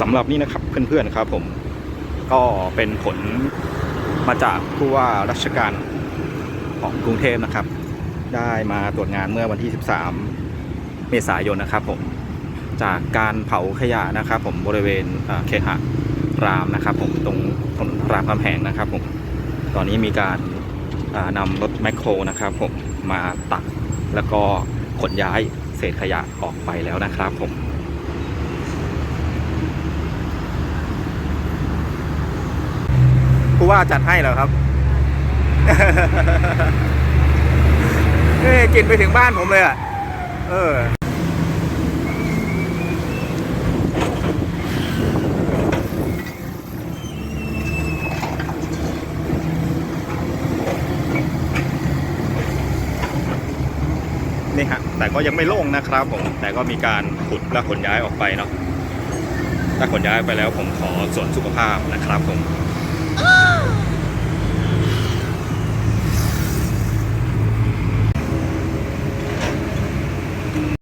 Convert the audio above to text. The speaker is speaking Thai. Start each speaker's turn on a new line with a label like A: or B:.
A: สำหรับนี่นะครับเพื่อนๆครับผมก็เป็นผลมาจากผู้ว่าราชการของกรุงเทพนะครับ ได้มาตรวจงานเมื่อวันที่ 13 เมษายนนะครับผมจากการเผาขยะนะครับ ผมบริเวณเคหะรามนะครับ ผมตรงถนนรามคำแหงนะครับผมตอนนี้มีการนำรถแมคโครนะครับผมมาตักแล้วก็ขนย้ายเศษขยะออกไปแล้วนะครับผม ผู้ว่าจัดให้เหรอครับ เอ้ยกลินไปถึงบ้านผมเลยอะ เออนี่ฮะแต่ก็ยังไม่โล่งนะครับผมแต่ก็มีการขุดและขนย้ายออกไปเนาะถ้าขนย้ายไปแล้วผมขอส่วนสุขภาพนะครับผม